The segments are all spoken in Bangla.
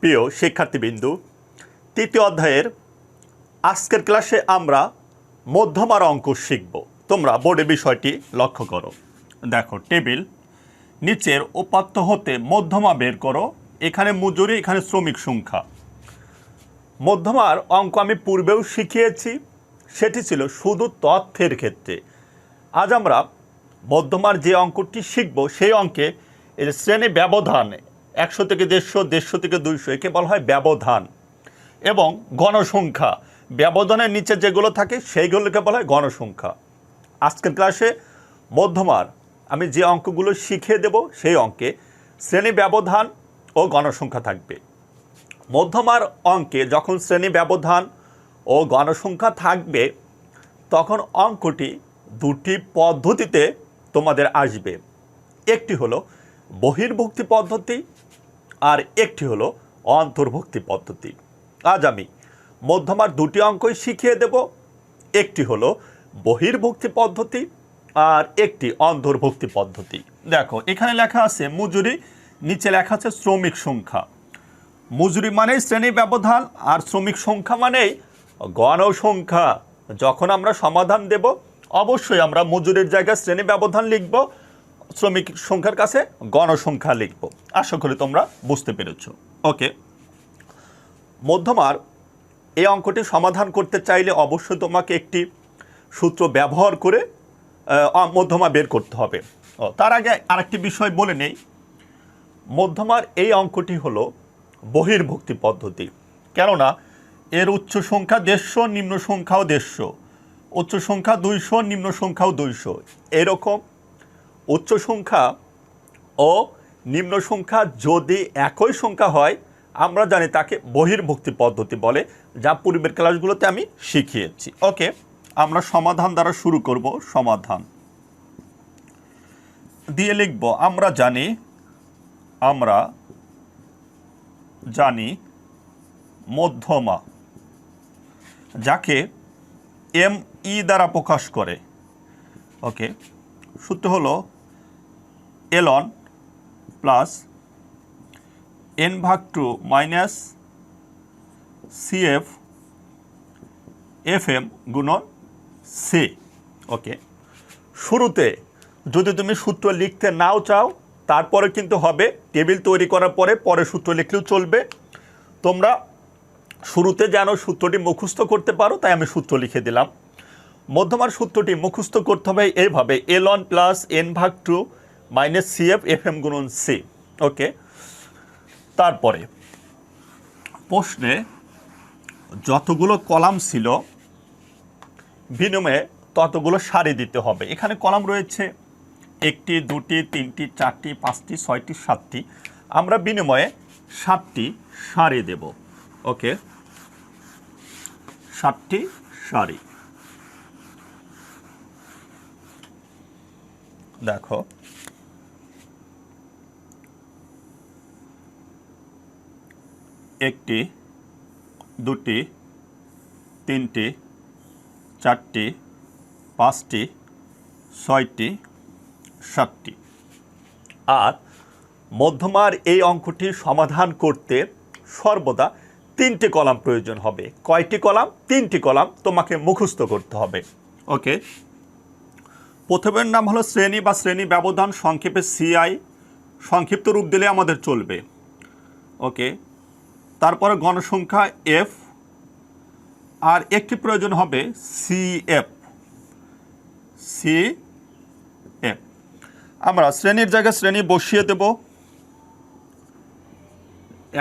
প্রিয় শিক্ষার্থীবৃন্দু, তৃতীয় অধ্যায়ের আজকের ক্লাসে আমরা মধ্যমার অঙ্ক শিখব। তোমরা বোর্ডে বিষয়টি লক্ষ্য করো। দেখো, টেবিল নিচের উপাত্ত হতে মধ্যমা বের করো। এখানে মজুরি, এখানে শ্রমিক সংখ্যা। মধ্যমার অঙ্ক আমি পূর্বেও শিখিয়েছি, সেটি ছিল শুধু তথ্যের ক্ষেত্রে। আজ আমরা মধ্যমার যে অঙ্কটি শিখব, সেই অঙ্কে এর শ্রেণি ব্যবধান একশো থেকে দেড়শো দেড়শো থেকে দুইশো, একে বলা হয় ব্যবধান। এবং গণসংখ্যা। ব্যবধানের নিচে যেগুলো থাকে, সেইগুলোকে বলা হয় গণসংখ্যা। আজকের ক্লাসে মধ্যমার আমি যে অঙ্কগুলো শিখিয়ে দেব, সেই অঙ্কে শ্রেণি ব্যবধান ও গণসংখ্যা থাকবে। মধ্যমার অঙ্কে যখন শ্রেণি ব্যবধান ও গণসংখ্যা থাকবে, তখন অঙ্কটি দুটি পদ্ধতিতে তোমাদের আসবে। একটি হলো বহির্ভুক্তি পদ্ধতি আর একটি হলো অন্তর্ভুক্তি পদ্ধতি। আজ আমি মধ্যমার দুটি অঙ্কই শিখিয়ে দেব। একটি হলো বহির্ভুক্তি পদ্ধতি আর একটি অন্তর্ভুক্তি পদ্ধতি। দেখো, এখানে লেখা আছে মজুরি, নিচে লেখা আছে শ্রমিক সংখ্যা। মজুরি মানেই শ্রেণি ব্যবধান আর শ্রমিক সংখ্যা মানেই গণসংখ্যা। যখন আমরা সমাধান দেব, অবশ্যই আমরা মজুরির জায়গায় শ্রেণি ব্যবধান লিখব। শ্রমিক সংখ্যার কাছে গণসংখ্যা লিখব। আশা করি তোমরা বুঝতে পেরেছ। ওকে। মধ্যমার এই অঙ্কটি সমাধান করতে চাইলে অবশ্যই তোমাকে একটি সূত্র ব্যবহার করে মধ্যমা বের করতে হবে। তার আগে আরেকটি বিষয় বলে নেই। মধ্যমার এই অঙ্কটি হলো বহির্ভুক্তি পদ্ধতি। কেননা, এর উচ্চ সংখ্যা দেড়শো, নিম্ন সংখ্যাও দেড়শো। উচ্চ সংখ্যা দুইশো, নিম্ন সংখ্যাও দুইশো। এরকম উচ্চ সংখ্যা ও নিম্ন সংখ্যা যদি একই সংখ্যা হয়, আমরা জানি তাকে বহির্ভুক্তি পদ্ধতি বলে, যা পূর্বের ক্লাসগুলোতে আমি শিখিয়েছি। ওকে, আমরা সমাধান দ্বারা শুরু করব, সমাধান। দিয়ে লিখব, আমরা জানি আমরা জানি মধ্যমা, যাকে এম ই দ্বারা প্রকাশ করে। ওকে, সূত্র হলো এলন প্লাস এন ভাগ two minus CF F M গুণন সি। ওকে। শুরুতে যদি তুমি সূত্র লিখতে নাও চাও, তারপরে কিন্তু হবে। টেবিল তৈরি করার পরে পরে সূত্র লিখলেও চলবে। তোমরা শুরুতে যেন সূত্রটি মুখস্থ করতে পারো, তাই আমি সূত্র লিখে দিলাম। মধ্যমার সূত্রটি মুখস্থ করতে হবে এইভাবে। এল ওয়ান প্লাস এন ভাগ two minus C F F M গুণন সি ওকে তারপরে, প্রশ্নে যতগুলো কলাম ছিল, বিনিময়ে ততগুলো সারি দিতে হবে। এখানে কলাম রয়েছে একটি, দুটি, তিনটি, চারটি, পাঁচটি, ছয়টি, সাতটি। আমরা বিনিময়ে সাতটি সারি দেব। ওকে সাতটি সারি। দেখো। একটি, দুটি, তিনটি, চারটি, পাঁচটি, ছয়টি, সাতটি। আর মধ্যমার এই অঙ্কটি সমাধান করতে সর্বদা তিনটি কলাম প্রয়োজন হবে। কয়টি কলাম? তিনটি কলাম তোমাকে মুখস্থ করতে হবে। ওকে প্রথমের নাম হলো শ্রেণি বা শ্রেণি ব্যবধান সংক্ষেপে সিআই সংক্ষিপ্ত রূপ দিলে আমাদের চলবে। ওকে তারপরে গণসংখ্যা এফ আর একটি প্রয়োজন হবে সি এফ সি এফ আমরা শ্রেণির জায়গায় শ্রেণি বসিয়ে দেব।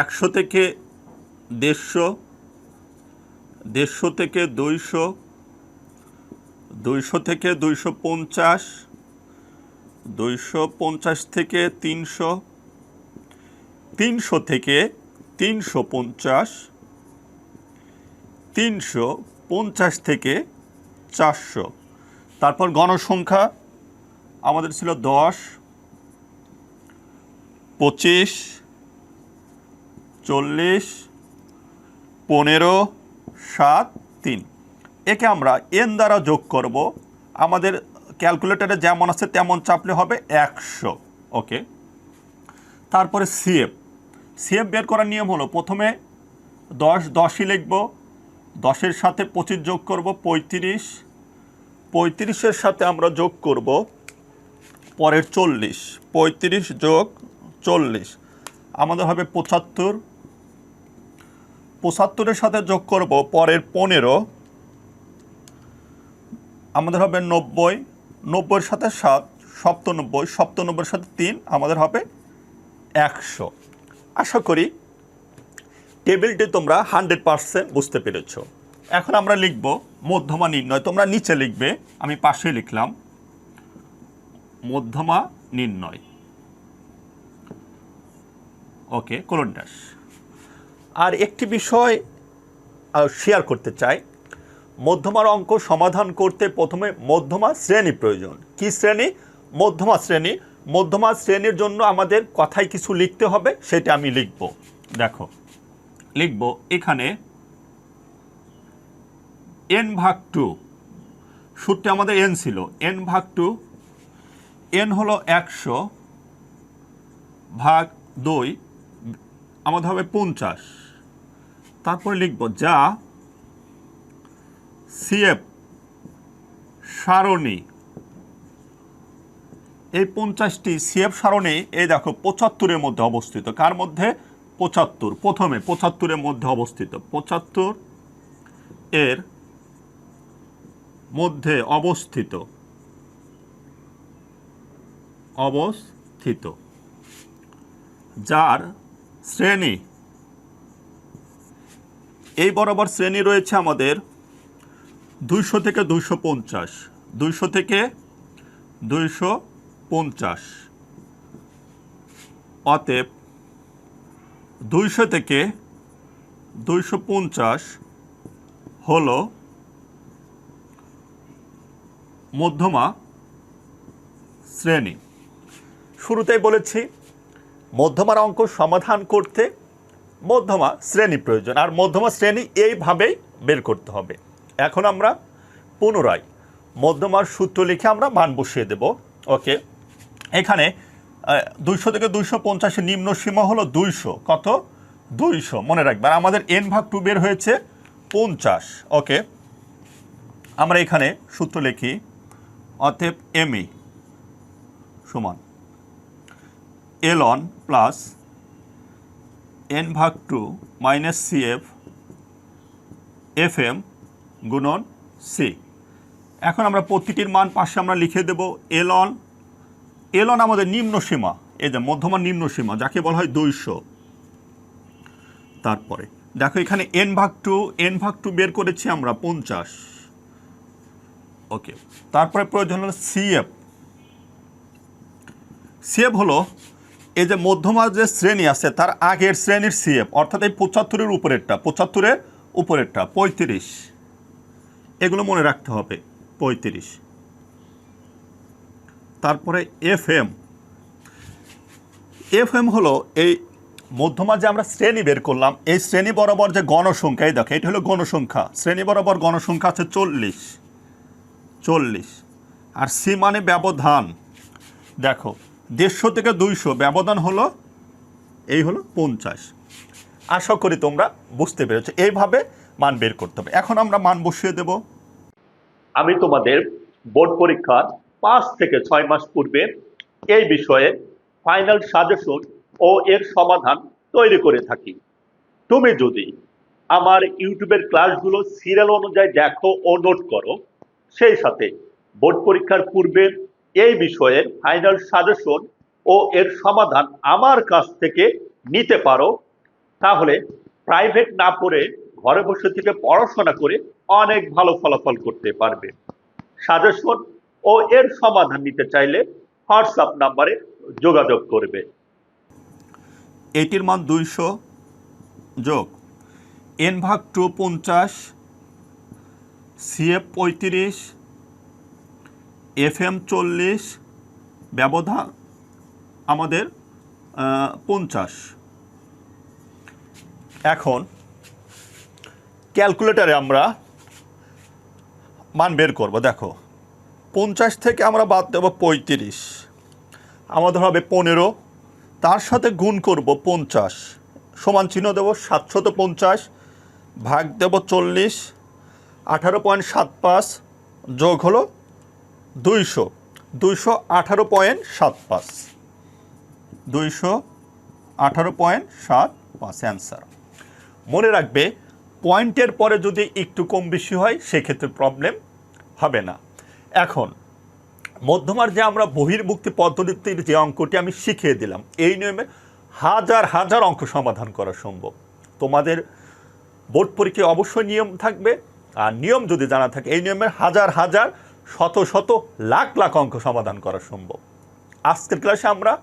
একশো থেকে দেড়শো দেড়শো থেকে দুইশো দুইশো থেকে দুইশো পঞ্চাশ দুইশো পঞ্চাশ থেকে তিনশো তিনশো থেকে তিনশো পঞ্চাশ তিনশো পঞ্চাশ থেকে চারশো। তারপর গণসংখ্যা আমাদের ছিল দশ, পঁচিশ, চল্লিশ, পনেরো, সাত, তিন। একে আমরা এন দ্বারা যোগ করব। আমাদের ক্যালকুলেটরে যেমন আছে তেমন চাপলে হবে একশো, ওকে? তারপরে সিএফ সিএফ বের করার নিয়ম হলো, প্রথমে দশ, দশই লিখব, দশের সাথে পঁচিশ যোগ করব, পঁয়ত্রিশ। পঁয়ত্রিশের সাথে আমরা যোগ করব, পরের চল্লিশ। পঁয়ত্রিশ যোগ চল্লিশ, আমাদের হবে পঁচাত্তর। পঁচাত্তরের সাথে যোগ করব, পরের পনেরো। আমাদের হবে নব্বই, নব্বইয়ের সাথে সাত, সপ্তানব্বই, সপ্তানব্বইয়ের সাথে তিন, আমাদের হবে একশো। আশা করি টেবিলটি তোমরা হান্ড্রেড পারসেন্ট বুঝতে পেরেছ। এখন আমরা লিখব মধ্যমা নির্ণয়। তোমরা নিচে লিখবে, আমি পাশে লিখলাম, মধ্যমা নির্ণয়। ওকে কোলন ড্যাশ আর একটি বিষয় শেয়ার করতে চাই। মধ্যমার অঙ্ক সমাধান করতে প্রথমে মধ্যমা শ্রেণি প্রয়োজন। কি শ্রেণি? মধ্যমা শ্রেণি। মধ্যমা শ্রেণির জন্য আমাদের কথায় কিছু লিখতে হবে, সেটা আমি লিখব। দেখো, লিখব এখানে এন ভাগ টু, সূত্রে আমাদের এন ছিল এন ভাগ টু এন হলো একশো ভাগ দুই, আমাদের হবে পঞ্চাশ। তারপরে লিখব যা সিএফ সারণী এই পঞ্চাশটি সিএফ সারণী এই দেখো পঁচাত্তরের মধ্যে অবস্থিত। কার মধ্যে? পঁচাত্তর। প্রথমে পঁচাত্তরের মধ্যে অবস্থিত। পঁচাত্তর এর মধ্যে অবস্থিত। অবস্থিত। যার শ্রেণি। এই বরাবর শ্রেণি রয়েছে আমাদের দুইশো থেকে দুইশো পঞ্চাশ। দুইশো থেকে দুইশো পঞ্চাশ। অতএব দুইশো থেকে দুইশো পঞ্চাশ হল মধ্যমা শ্রেণি। শুরুতেই বলেছি, মধ্যমার অঙ্ক সমাধান করতে মধ্যমা শ্রেণি প্রয়োজন, আর মধ্যমা শ্রেণি এইভাবেই বের করতে হবে। এখন আমরা পুনরায় মধ্যমার সূত্র লিখে আমরা মান বসিয়ে দেব। ওকে এখানে দুইশো থেকে দুইশো পঞ্চাশের নিম্ন সীমা হলো দুইশো। কত? দুইশো। মনে রাখবে। আর আমাদের এন ভাগ টু বের হয়েছে পঞ্চাশ। ওকে। আমরা এখানে সূত্র লিখি, অতএব এমই সমান এল অন প্লাস এন ভাগ two minus C F F M গুণন সি এখন আমরা প্রতিটির মান পাশে আমরা লিখে দেব এল অন এল অন আমাদের নিম্ন সীমা, এই যে মধ্যমান নিম্ন সীমা, যাকে বলা হয় দুইশো। তারপরে, দেখো এখানে এন ভাগ টু এন ভাগ টু বের করেছি আমরা পঞ্চাশ। ওকে, তারপরে প্রয়োজন হলো সিএফ সিএফ হলো এই যে মধ্যমা যে শ্রেণি আছে, তার আগের শ্রেণির সিএফ অর্থাৎ এই পঁচাত্তরের উপরেরটা পঁচাত্তরের উপরেরটা, পঁয়ত্রিশ। এগুলো মনে রাখতে হবে, পঁয়ত্রিশ। তারপরে এফ এম এফ এম হলো এই মধ্যমা যে আমরা শ্রেণি বের করলাম, এই শ্রেণি বরাবর যে গণসংখ্যা, এই দেখো, এটা হলো গণসংখ্যা। শ্রেণি বরাবর গণসংখ্যা আছে চল্লিশ। চল্লিশ। আর সি মানে ব্যবধান। দেখো, দেড়শো থেকে দুইশো, ব্যবধান হলো, এই হলো পঞ্চাশ। আশা করি তোমরা বুঝতে পেরেছ। এইভাবে মান বের করতে হবে। এখন আমরা মান বসিয়ে দেব। আমি তোমাদের বোর্ড পরীক্ষার পাঁচ থেকে ছয় মাস পূর্বে এই বিষয়ে ফাইনাল সাজেশন ও এর সমাধান তৈরি করে থাকি। তুমি যদি আমার ইউটিউবের ক্লাসগুলো সিরিয়াল অনুযায়ী দেখো ও নোট করো, সেই সাথে বোর্ড পরীক্ষার পূর্বে এই বিষয়ের ফাইনাল সাজেশন ও এর সমাধান আমার কাছ থেকে নিতে পারো, তাহলে প্রাইভেট না পড়ে ঘরে বসে থেকে পড়াশোনা করে অনেক ভালো ফলাফল করতে পারবে। সাজেশন ও এর সমাধান নিতে চাইলে হোয়াটসঅ্যাপ নাম্বারে যোগাযোগ করবে। এটির মান দুইশো যোগ এন ভাগ টু পঞ্চাশ, সিএফ পঁয়ত্রিশ এফ এম চল্লিশ, ব্যবধান আমাদের পঞ্চাশ। এখন ক্যালকুলেটারে আমরা মান বের করব, দেখো। পঞ্চাশ থেকে আমরা বাদ দেব পঁয়ত্রিশ। আমাদের হবে পনেরো। তার সাথে গুণ করব পঞ্চাশ। সমান চিহ্ন দেবো সাতশত পঞ্চাশ ভাগ দেব চল্লিশ। আঠারো পয়েন্ট সাত পাঁচ যোগ হলো দুইশো। দুইশো আঠারো পয়েন্ট সাত পাঁচ। দুইশো আঠারো পয়েন্ট সাত পাঁচ অ্যান্সার। মনে রাখবে, পয়েন্টের পরে যদি একটু কম বেশি হয়, সেক্ষেত্রে প্রবলেম হবে না। এখন, মধ্যমার যে আমরা বহির্ভুক্তি পদ্ধতির যে অঙ্কটি আমি শিখিয়ে দিলাম, এই নিয়মে হাজার হাজার অঙ্ক সমাধান করা সম্ভব। তোমাদের বোর্ড পরীক্ষায় অবশ্যই নিয়ম থাকবে, আর নিয়ম যদি জানা থাকে, এই নিয়মের হাজার হাজার শত শত লাখ লাখ অঙ্ক সমাধান করা সম্ভব। আজকের ক্লাসে আমরা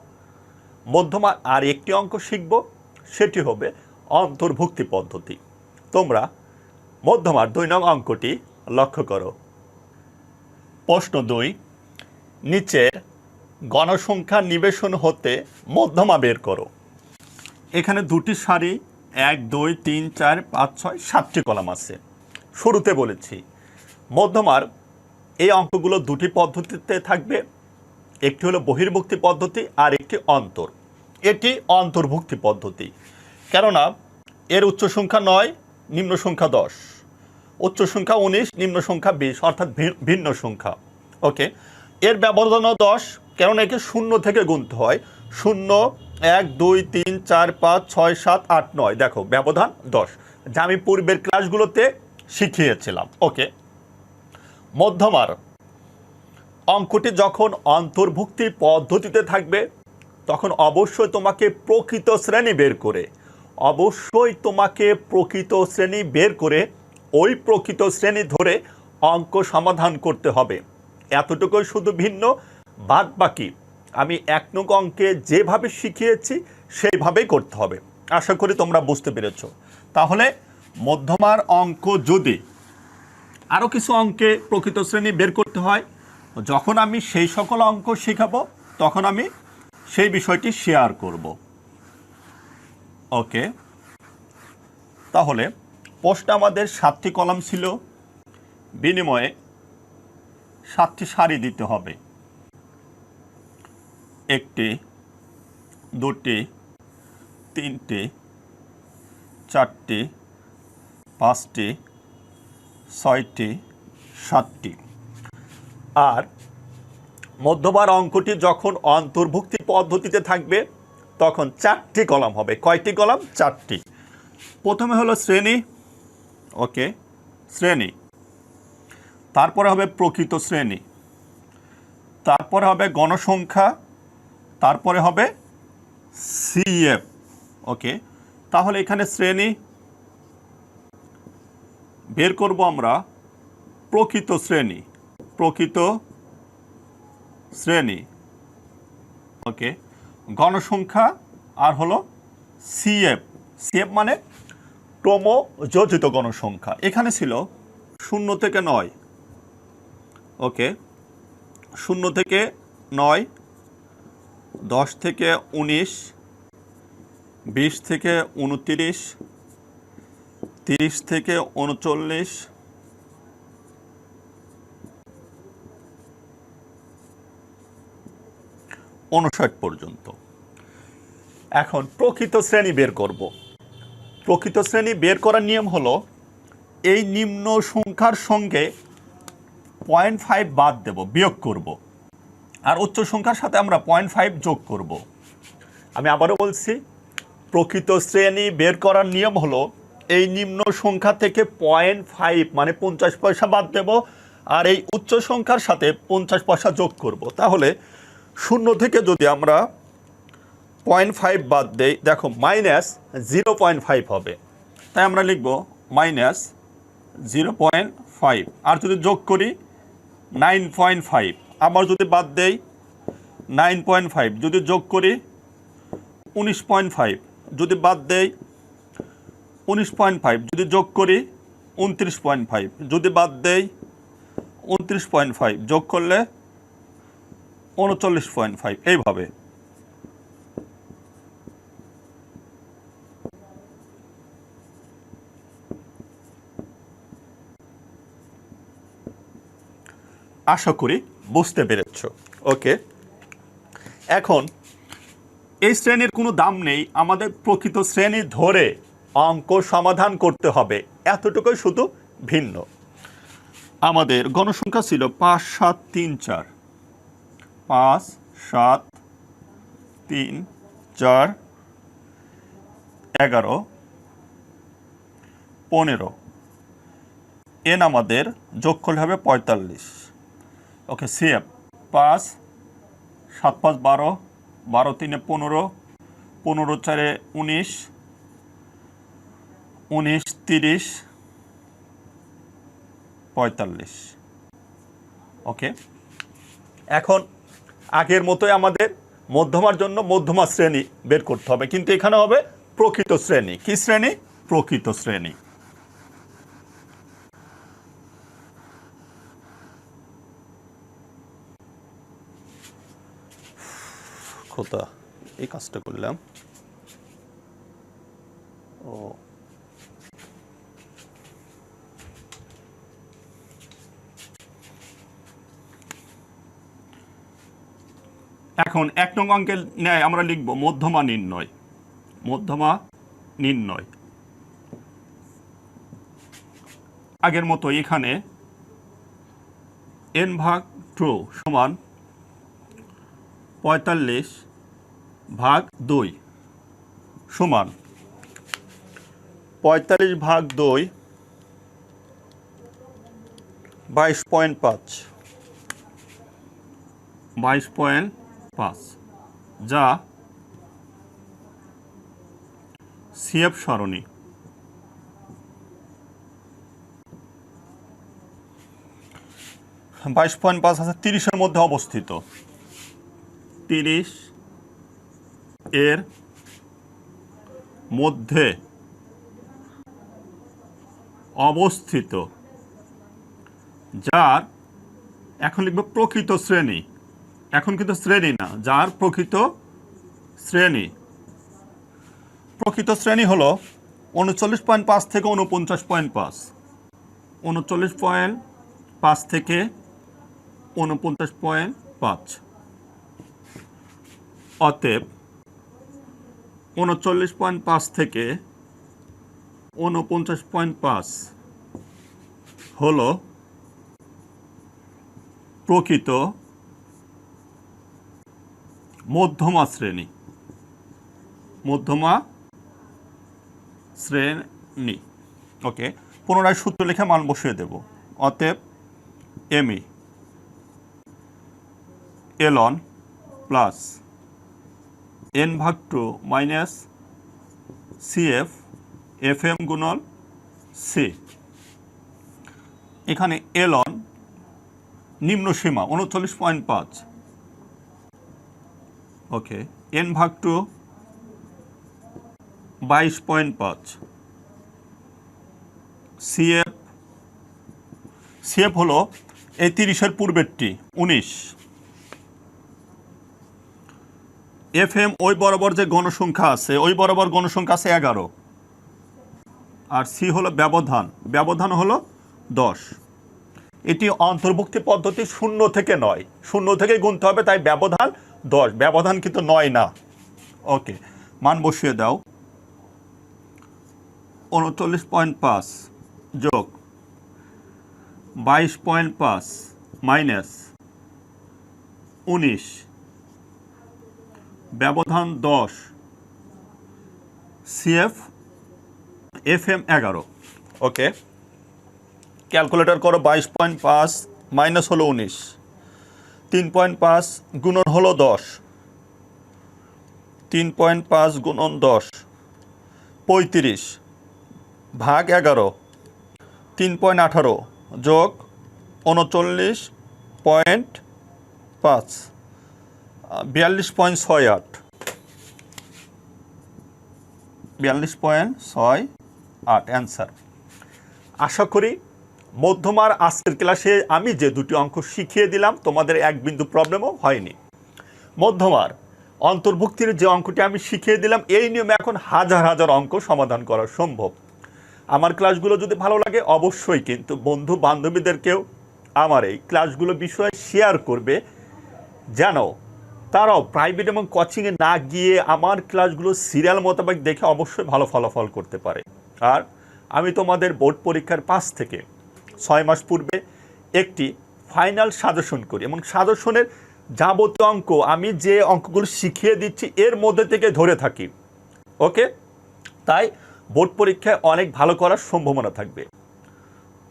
মধ্যমা আর একটি অঙ্ক শিখব, সেটি হবে অন্তর্ভুক্তি পদ্ধতি। তোমরা মধ্যমার দুই নং অঙ্কটি লক্ষ্য করো। প্রশ্ন দুই নিচের গণসংখ্যা নিবেশন হতে মধ্যমা বের করো। এখানে দুটি সারি, এক, দুই, তিন, চার, পাঁচ, ছয়, সাতটি কলাম আছে। শুরুতে বলেছি, মধ্যমার এই অঙ্কগুলো দুটি পদ্ধতিতে থাকবে, একটি হলো বহির্ভুক্তি পদ্ধতি আর একটি অন্তর। এটি অন্তর্ভুক্তি পদ্ধতি। কেননা, এর উচ্চ সংখ্যা নয়, নিম্ন সংখ্যা দশ। উচ্চ সংখ্যা উনিশ, নিম্ন সংখ্যা বিশ, অর্থাৎ ভিন্ন সংখ্যা। ওকে? এর ব্যবধানও দশ, কেননা একে শূন্য থেকে গুনতে হয়। শূন্য, এক, দুই, তিন, চার, পাঁচ, ছয়, সাত, আট, নয়। দেখো, ব্যবধান দশ। যা আমি পূর্বের ক্লাসগুলোতে শিখিয়েছিলাম। ওকে? মধ্যমার অঙ্কটি যখন অন্তর্ভুক্তি পদ্ধতিতে থাকবে, তখন অবশ্যই তোমাকে প্রকৃত শ্রেণি বের করে, অবশ্যই তোমাকে প্রকৃত শ্রেণি বের করে ওই প্রকৃত শ্রেণি ধরে অঙ্ক সমাধান করতে হবে। এতটুকুই শুধু ভিন্ন বাদ বাকি আমি এক নং অঙ্কে যেভাবে শিখিয়েছি, সেইভাবেই করতে হবে। আশা করি তোমরা বুঝতে পেরেছ। তাহলে মধ্যমার অঙ্ক যদি আরও কিছু অঙ্কে প্রকৃত শ্রেণি বের করতে হয়, যখন আমি সেই সকল অঙ্ক শেখাবো, তখন আমি সেই বিষয়টি শেয়ার করব। ওকে তাহলে পোস্ট আমাদের সাতটি কলাম ছিল। বিনিময়ে সাতটি সারি দিতে হবে। একটি, দুটি, তিনটি, চারটি, পাঁচটি, ছয়টি, সাতটি। আর মধ্যবার অঙ্কটি যখন অন্তর্ভুক্তি পদ্ধতিতে থাকবে, তখন চারটি কলাম হবে। কয়টি কলাম? চারটি। প্রথমে হলো শ্রেণি ওকে, শ্রেণি। তারপরে হবে প্রকৃত শ্রেণি। তারপরে হবে গণসংখ্যা। তারপরে হবে সিএফ। ওকে, তাহলে এখানে শ্রেণি। বের করব আমরা প্রকৃত শ্রেণি। প্রকৃত শ্রেণি। ওকে, গণসংখ্যা আর হলো সিএফ। সিএফ মানে ক্রম যোজিত গণসংখ্যা। এখানে ছিল শূন্য থেকে নয়। ওকে। শূন্য থেকে নয়, দশ থেকে উনিশ, বিশ থেকে উনতিরিশ, তিরিশ থেকে উনচল্লিশ, উনষাট পর্যন্ত। এখন প্রকৃত শ্রেণি বের করব। প্রকৃত শ্রেণি বের করার নিয়ম হলো, এই নিম্ন সংখ্যার সঙ্গে পয়েন্ট ফাইভ বাদ দেব, বিয়োগ করব। আর উচ্চ সংখ্যার সাথে আমরা পয়েন্ট ফাইভ যোগ করব। আমি আবারও বলছি, প্রকৃত শ্রেণি বের করার নিয়ম হলো, এই নিম্ন সংখ্যা থেকে পয়েন্ট ফাইভ মানে পঞ্চাশ পয়সা বাদ দেব, আর এই উচ্চ সংখ্যার সাথে পঞ্চাশ পয়সা যোগ করব। তাহলে শূন্য থেকে যদি আমরা পয়েন্ট ফাইভ বাদ দেই, দেখো মাইনাস জিরো পয়েন্ট ফাইভ হবে। তাই আমরা লিখব মাইনাস জিরো পয়েন্ট ফাইভ। আর যদি যোগ করি, নাইন পয়েন্ট ফাইভ। আবার যদি বাদ দেই, নাইন পয়েন্ট ফাইভ। যদি যোগ করি, উনিশ পয়েন্ট ফাইভ। যদি বাদ দেই, উনিশ পয়েন্ট ফাইভ। যদি যোগ করি, উনত্রিশ পয়েন্ট ফাইভ। যদি বাদ দেই, উনত্রিশ পয়েন্ট ফাইভ। যোগ করলে, উনচল্লিশ পয়েন্ট ফাইভ। এইভাবে। আশা করি বুঝতে পেরেছ। ওকে এখন, এই শ্রেণির কোনো দাম নেই, আমাদের প্রকৃত শ্রেণি ধরে অঙ্ক সমাধান করতে হবে। এতটুকুই শুধু ভিন্ন। আমাদের গণসংখ্যা ছিল পাঁচ, সাত, তিন, চার। পাঁচ, সাত, তিন, চার, এগারো, পনেরো। এন আমাদের যোগ করলে হবে পঁয়তাল্লিশ। ওকে সিএম পাঁচ, সাত, পাঁচ, বারো। বারো, তিনে পনেরো। পনেরো, চারে উনিশ। উনিশ, তিরিশ। পঁয়তাল্লিশ। ওকে। এখন আগের মতোই আমাদের মধ্যমার জন্য মধ্যমা শ্রেণি বের করতে হবে। কিন্তু এখানে হবে প্রকৃত শ্রেণি। কি শ্রেণি? প্রকৃত শ্রেণি। খোদা এই কাজটা করলাম। ও। এখন এক নং অঙ্কের ন্যায় আমরা লিখব মধ্যমা নির্ণয়। মধ্যমা নির্ণয়। আগের মতো এখানে এন ভাগ টু সমান পঁয়তাল্লিশ ভাগ দুই সমান পঁয়তাল্লিশ ভাগ দুই বাইশ পয়েন্ট পাঁচ। বাইশ পয়েন্ট পাঁচ, যা সিএফ সরণি। বাইশ পয়েন্ট পাঁচ হাজার তিরিশের মধ্যে অবস্থিত। তিরিশ এর মধ্যে অবস্থিত, যার এখন লিখবে প্রকৃত শ্রেণি। এখন কিন্তু শ্রেণি না, যার প্রকৃত শ্রেণি। প্রকৃত শ্রেণি হলো উনচল্লিশ পয়েন্ট পাঁচ থেকে উনপঞ্চাশ পয়েন্ট পাঁচ। উনচল্লিশ পয়েন্ট পাঁচ থেকে উনপঞ্চাশ পয়েন্ট পাঁচ। অতএব উনচল্লিশ পয়েন্ট পাঁচ থেকে উনপঞ্চাশ পয়েন্ট পাঁচ হল প্রকৃত মধ্যমা শ্রেণি। মধ্যমা শ্রেণি। ওকে, পুনরায় সূত্র লিখে মান বসিয়ে দেব। অতএব M E L one plus N ভাগ two minus CF F M গুণন সি এখানে এলন নিম্ন সীমা, উনচল্লিশ পয়েন্ট পাঁচ। ওকে এন ভাগ টু বাইশ পয়েন্ট পাঁচ। সিএফ সিএফ হলো এই তিরিশের পূর্বেরটি, উনিশ। এফ এম ওই বরাবর যে গণসংখ্যা আছে, ওই বরাবর গণসংখ্যা আছে এগারো। আর সি হলো ব্যবধান। ব্যবধান হলো দশ। এটি অন্তর্ভুক্তি পদ্ধতি শূন্য থেকে নয়। শূন্য থেকে গুনতে হবে, তাই ব্যবধান দশ। ব্যবধান কিন্তু নয় না। ওকে, মান বসিয়ে দাও। উনচল্লিশ পয়েন্ট পাঁচ যোগ বাইশ পয়েন্ট পাঁচ মাইনাস উনিশ। ব্যবধান দশ। সিএফ এফ এম এগারো। ওকে। ক্যালকুলেটর করো বাইশ পয়েন্ট পাঁচ, মাইনাস হলো উনিশ। তিন পয়েন্ট পাঁচ গুণন হলো দশ। তিন পয়েন্ট পাঁচ গুণন দশ। পঁয়ত্রিশ ভাগ এগারো। তিন পয়েন্ট আঠারো যোগ উনচল্লিশ পয়েন্ট পাঁচ। বিয়াল্লিশ পয়েন্ট ছয় আট। বিয়াল্লিশ পয়েন্ট ছয় আট, অ্যান্সার। আশা করি মধ্যমার আজকের ক্লাসে আমি যে দুটি অঙ্ক শিখিয়ে দিলাম, তোমাদের এক বিন্দু প্রবলেমও হয়নি। মধ্যমার অন্তর্ভুক্তির যে অঙ্কটি আমি শিখিয়ে দিলাম, এই নিয়মে এখন হাজার হাজার অঙ্ক সমাধান করা সম্ভব। আমার ক্লাসগুলো যদি ভালো লাগে, অবশ্যই কিন্তু বন্ধু বান্ধবীদেরকেও আমার এই ক্লাসগুলো বিষয়ে শেয়ার করবে। যেন তারাও প্রাইভেট এবং কোচিংয়ে না গিয়ে আমার ক্লাসগুলো সিরিয়াল মোতাবেক দেখে অবশ্যই ভালো ফলাফল করতে পারে। আর আমি তোমাদের বোর্ড পরীক্ষার পাঁচ থেকে ছয় মাস পূর্বে একটি ফাইনাল সাজেশন করি এবং সাজেশনের যাবতীয় অঙ্ক আমি যে অঙ্কগুলো শিখিয়ে দিচ্ছি এর মধ্যে থেকে ধরে থাকি। ওকে? তাই বোর্ড পরীক্ষায় অনেক ভালো করার সম্ভাবনা থাকবে।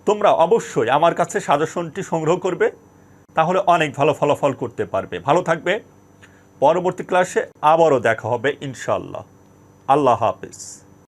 তোমরা অবশ্যই আমার কাছে সাজেশনটি সংগ্রহ করবে, তাহলে অনেক ভালো ফলাফল করতে পারবে। ভালো থাকবে। পরবর্তী ক্লাসে আবারও দেখা হবে ইনশাল্লাহ আল্লাহ হাফিজ।